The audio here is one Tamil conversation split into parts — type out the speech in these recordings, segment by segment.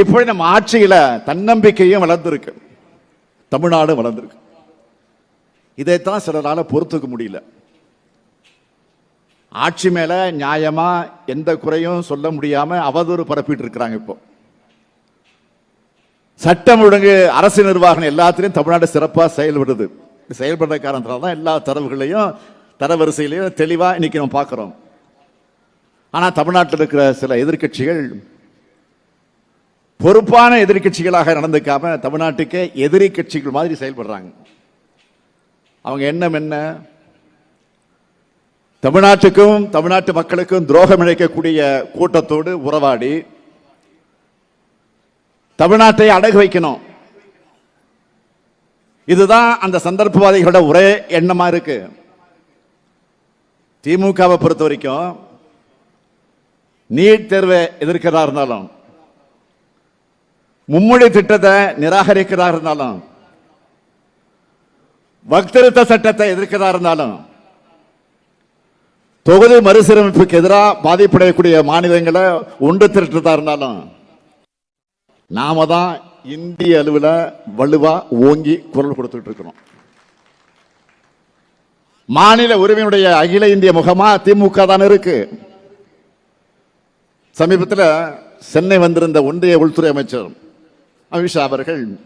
இப்படி நம்ம ஆட்சியில் தன்னம்பிக்கையும் வளர்ந்துருக்கு. தமிழ்நாடு வளர்ந்துருக்கு. இதைத்தான் சிலரால் பொறுத்துக்க முடியல. ஆட்சி மேலே நியாயமாக எந்த குறையும் சொல்ல முடியாமல் அவதூறு பரப்பிட்டு இருக்கிறாங்க இப்போ. சட்டம் ஒழுங்கு அரசு நிர்வாகம் எல்லாத்திலையும் தமிழ்நாடு சிறப்பாக செயல்படுது. செயல்படுற காரணத்தினால தான் எல்லா தரவுகளையும் தரவரிசையிலையும் தெளிவாக இன்னைக்கு நம்ம பார்க்குறோம். ஆனால் தமிழ்நாட்டில் இருக்கிற சில எதிர்க்கட்சிகள் பொறுப்பான எதிர்கட்சிகளாக நடந்துக்காம தமிழ்நாட்டுக்கு எதிரி கட்சிகள் மாதிரி செயல்படுறாங்க. அவங்க எண்ணம் என்ன? தமிழ்நாட்டுக்கும் தமிழ்நாட்டு மக்களுக்கும் துரோகம் இழைக்கக்கூடிய கூட்டத்தோடு உறவாடி தமிழ்நாட்டை அடகு வைக்கணும். இதுதான் அந்த சந்தர்ப்பவாதிகளோட ஒரே எண்ணமா இருக்கு. திமுகவை பொறுத்த வரைக்கும் நீட் தேர்வை எதிர்க்கிறதா இருந்தாலும் மும்மொழி திட்டத்தை நிராகரிக்கிறதா இருந்தாலும் வக்திருத்த சட்டத்தை எதிர்க்கிறதா இருந்தாலும் தொகுதி மறுசீரமைப்புக்கு எதிராக பாதிப்படையக்கூடிய மாநிலங்களை ஒன்று திரட்டுறதா இருந்தாலும் நாம தான் இந்திய அளவில் வலுவா ஓங்கி குரல் கொடுத்துட்டு இருக்கிறோம். மாநில உரிமையுடைய அகில இந்திய முகமா திமுக தான் இருக்கு. சமீபத்தில் சென்னை வந்திருந்த ஒன்றிய உள்துறை அமைச்சர் அமித்ஷா அவர்கள்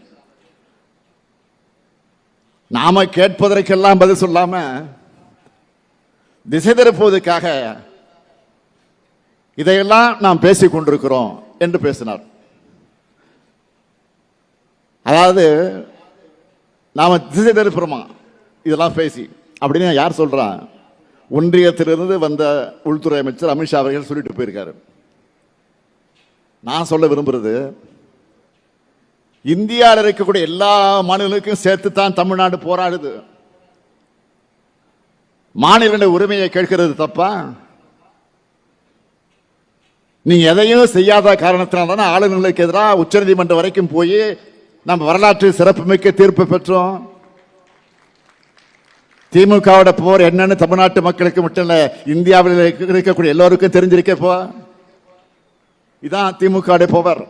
நாம கேட்பதற்கெல்லாம் பதில் சொல்லாம திசை திருப்புவதற்காக இதையெல்லாம் நாம் பேசிக் கொண்டிருக்கிறோம் என்று பேசினார். அதாவது நாம திசை திருப்புறோமா? இதெல்லாம் பேசி. அப்படின்னு யார் சொல்றா? ஒன்றியத்திலிருந்து வந்த உள்துறை அமைச்சர் அமித்ஷா அவர்கள் சொல்லிட்டு போயிருக்காரு. நான் சொல்ல விரும்புறது இந்தியாவில் இருக்கக்கூடிய எல்லா மாநிலங்களுக்கும் சேர்த்து தான் தமிழ்நாடு போராடுது. மாநில உரிமையை கேட்கிறது தப்பா? நீங்க எதையும் செய்யாத காரணத்தினால தானே ஆளுநர்களுக்கு எதிராக உச்சநீதிமன்றம் வரைக்கும் போய் நம்ம வரலாற்று சிறப்புமிக்க தீர்ப்பு பெற்றோம். திமுகவோட போர் என்னன்னு தமிழ்நாட்டு மக்களுக்கு மட்டும் இல்ல இந்தியாவில் இருக்கக்கூடிய எல்லோருக்கும் தெரிஞ்சிருக்கப்போ இதான் திமுக போவர்.